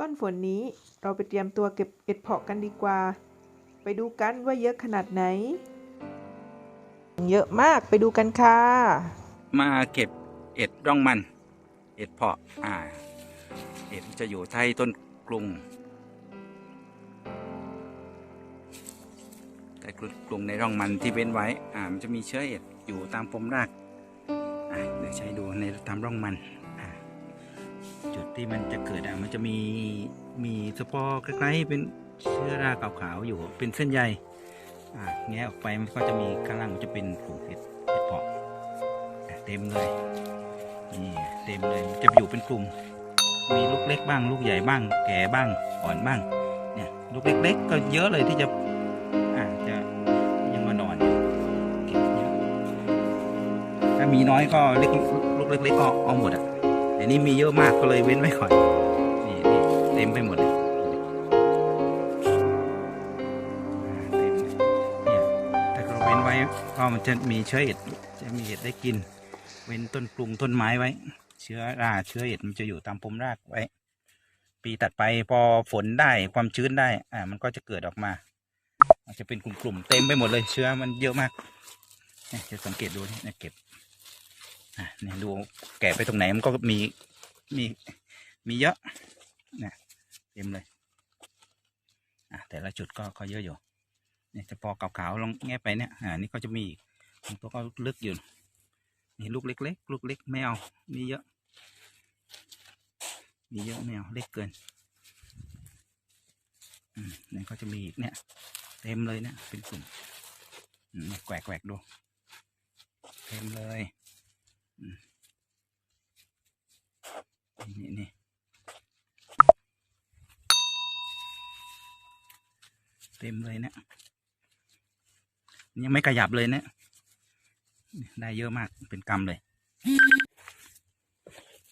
ต้นฝนนี้เราไปเตรียมตัวเก็บเห็ดเผาะกันดีกว่า ไปดูกันว่าเยอะขนาดไหน เยอะมากไปดูกันค่ะ มาเก็บเห็ดร่องมัน เห็ดเพาะ อ่า เห็ดจะอยู่ใต้ต้นกรุงใต้กรุงในร่องมันที่เว้นไว้ อ่า มันจะมีเชื้อเห็ดอยู่ตามปมราก อ่าเดี๋ยวใช้ดูในตามร่องมัน จุดที่มันจะเกิดอะมันจะมีมีสปอร์คล้ๆเป็นเชื้อราขาวๆอยู่เป็นเส้นใยอ่าแงะออกไปมันก็จะมีข้างล่างมันจะเป็นกลุ่มเห็ดเห็ดเพาะเต็มเลยนี่เต็มเลยจะอยู่เป็นกลุ่ม มีลูกเล็กบ้าง ลูกใหญ่บ้าง แก่บ้างอ่อนบ้างเนี่ยลูกเล็กๆก็เยอะเลยที่จะอ่าจะยังมานอนเก็บเยอะถ้ามีน้อยก็เล็กลูกเล็กๆก็เอาหมดอะ แต่นี่มีเยอะมากก็เลยเว้นไว้ก่อนนี่นี่เต็มไปหมดเลยเต็มเนี่ยถ้าเราเว้นไว้ก็มันจะมีเชื้อเห็ดจะมีเห็ดได้กิน เว้นต้นปรุงต้นไม้ไว้ เชื้อราเชื้อเห็ดมันจะอยู่ตามปมรากไว้ ปีตัดไปพอฝนได้ความชื้นได้อ่ามันก็จะเกิดออกมามันจะเป็นกลุ่มๆเต็มไปหมดเลยเชื้อมันเยอะมากเนี่ยจะสังเกตดูนี่เนี่เก็บ เนี่ยดูแกะไปตรงไหนมันก็มีมีมีเยอะเนี่ยเต็มเลยอะแต่ละจุดก็ก็เยอะอยู่เนี่ยจะพอขาวๆลองแงะไปเนี่ยอ่านี่ก็จะมีตัวก็ลึกอยู่นี่ลูกเล็กๆลูกเล็กไม่เอามีเยอะ มีเยอะไม่เอาเล็กเกินอืมนี่ก็จะมีอีกเนี่ยเต็มเลยเนี่ยเป็นกลุ่มแกวกแกวกๆดูเต็มเลย นี่นี่เต็มเลยเนี่ยยังไม่ขยับเลยเนี่ยได้เยอะมากเป็นกำเลย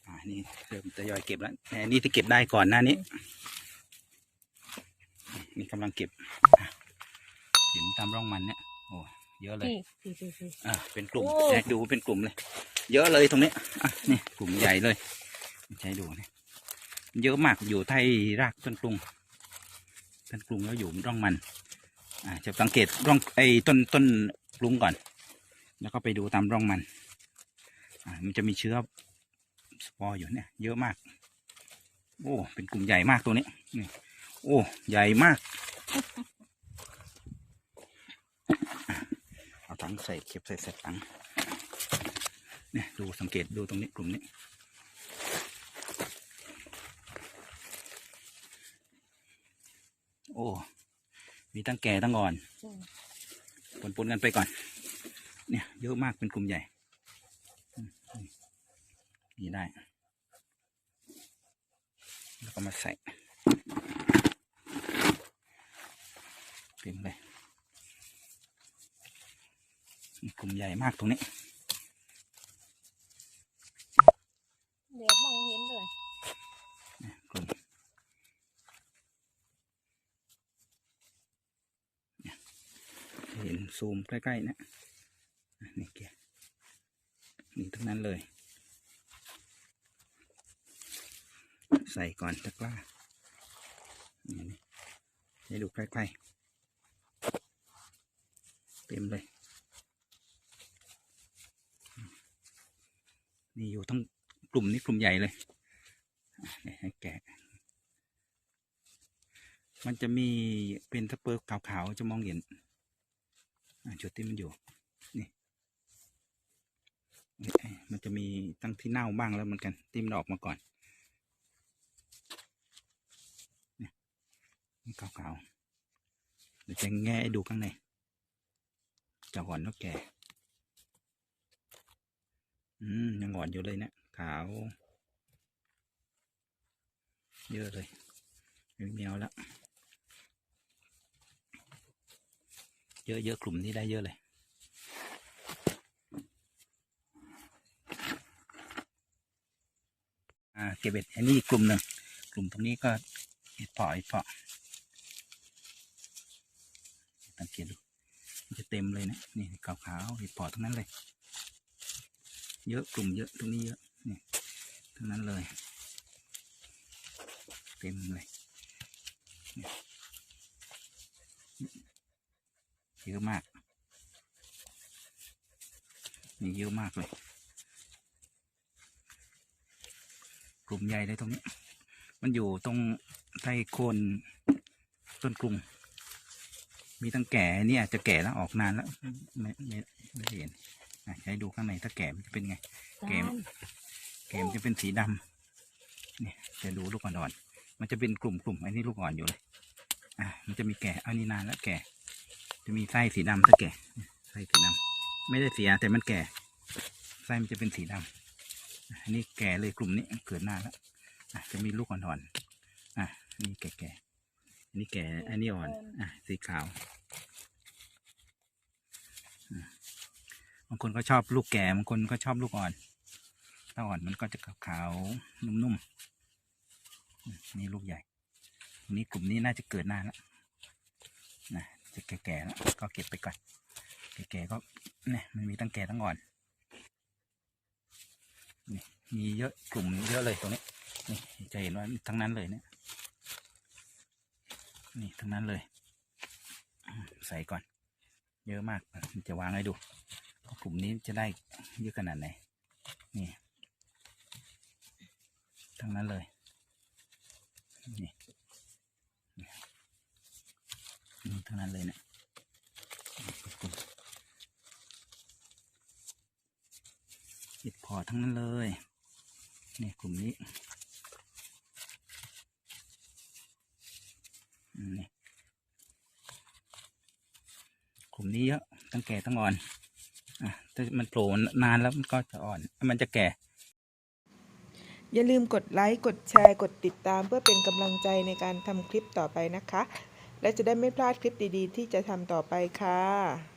อ่านี่เริ่มทยอยเก็บแล้วแต่นี่ที่เก็บได้ก่อนหน้านี้ นี่กำลังเก็บอะเห็นตามร่องมันเนี่ยโอ้เยอะเลยนี่สี่สี่สี่อ่าเป็นกลุ่มโอ้แจกดูเป็นกลุ่มเลย เยอะเลยตรงนี้นี่กลุ่มใหญ่เลยใช้ดูนี่เยอะมากอยู่ใต้รากต้นกรุงต้นกรุงแล้วอยู่ร่องมันอ่าจะสังเกตร่องไอ้ต้นต้นกรุงก่อน แล้วก็ไปดูตามร่องมันอ่ามันจะมีเชื้อสปอร์อยู่เนี่ย เยอะมาก โอ้เป็นกลุ่มใหญ่มากตัวนี้นี่โอ้ใหญ่มากเอาถังใส่เก็บใส่ใส่ถัง เนี่ยดูสังเกตดูตรงนี้กลุ่มนี้ โอ้ มีตั้งแก่ตั้งอ่อนอืมปนกันไปก่อน เนี่ยเยอะมากเป็นกลุ่มใหญ่ นี่ได้ แล้วก็มาใส่เต็มเลยกลุ่มใหญ่มากตรงนี้ เดี๋ยวมองเห็นเลย กลุ่มเนี่ย เห็นซูมใกล้ๆนะอะนี่แกนี่ทั้งนั้นเลย ใส่ก่อนตะกร้านี่ให้ดูใกล้ๆ เต็มเลย นี่อยู่ทั้งกลุ่มนี้กลุ่มใหญ่เลยให้แกะมันจะมีเป็นสเปอร์ขาวๆ จะมองเห็น จุดที่มันอยู่ นี่ มันจะมีตั้งที่เน่าบ้างแล้วเหมือนกันที่มันออกมาก่อนเนี่ขาวๆเดี๋ยวจะแง่ดูข้างในจะอ่อนแล้วแก่อืมยังอ่อนอยู่เลยเนะี่ยขาว เยอะเลยไม่มีเอาละเย อะเยอะกลุ่มนี้ได้เยอะเลย อ่าเก็บเห็ดอันนี้กลุ่มหนึ่งกลุ่มตรงนี้ก็เห็ดเพาะเห็ดเพาะสังเกตดูมันจะเต็มเลยนะนี่ขาวๆเห็ดเพาะทั้งนั้นเลย เยอะกลุ่มเยอะตรงนี้เยอะนี่ทั้งนั้นเลย เต็มเลยเนี่ย เยอะมาก มีเยอะมากเลย กลุ่มใหญ่เลยตรงนี้ มันอยู่ตรงใต้โคนต้นกรุงมีตั้งแก่นี่อาจจะแก่แล้วออกนานแล้ว ไม่ไม่ไม่ได้เห็นอะให้ดูข้างในถ้าแก่มันจะเป็นไงเกมแก่มันจะเป็นสีดำนี่จะดูลูกอ่อนๆมันจะเป็นกลุ่มกลุ่มอันนี้ลูกอ่อนอยู่เลย อะมันจะมีแก่อันนี้นานแล้วแก่ จะมีไส้สีดำถ้าแก่ไส้สีดำไม่ได้เสียแต่มันแก่ ไส้มันจะเป็นสีดำอันนี้แก่เลยกลุ่มนี้เกิดนานแล้วจะมีลูกอ่อนๆอะอันนี้แก่ๆอันนี้แก่ อันนี้อ่อน อะ สีขาวบางคนก็ชอบลูกแก่บางคนก็ชอบลูกอ่อน ถ้าอ่อนมันก็จะขาวๆนุ่มๆนี่ลูกใหญ่ นี้กลุ่มนี้น่าจะเกิดนานแล้ว จะแก่ๆแล้วก็เก็บไปก่อนแก่ๆก็เนี่ยมันมีตั้งแก่ตั้งอ่อนนี่มีเยอะกลุ่มเยอะเลยตรงนี้นี่จะเห็นว่าทั้งนั้นเลยเนี่ยนี่ทั้งนั้นเลย ใส่ก่อน เยอะมากจะวางให้ดูกลุ่มนี้จะได้เยอะขนาดไหนนี่ทั้งนั้นเลยนี่ นั้นเลยเนี่ยอิดพอทั้งนั้นเลยนี่กลุ่มนี้นี่กลุ่มนี้เยอะตั้งแก่ตั้งอ่อนอะถ้ามันโผล่นานแล้วมันก็จะอ่อน มันจะแก่ อย่าลืมกดไลค์ กดแชร์ กดติดตามเพื่อเป็นกำลังใจในการทำคลิปต่อไปนะคะ และจะได้ไม่พลาดคลิปดีๆ ที่จะทำต่อไปค่ะ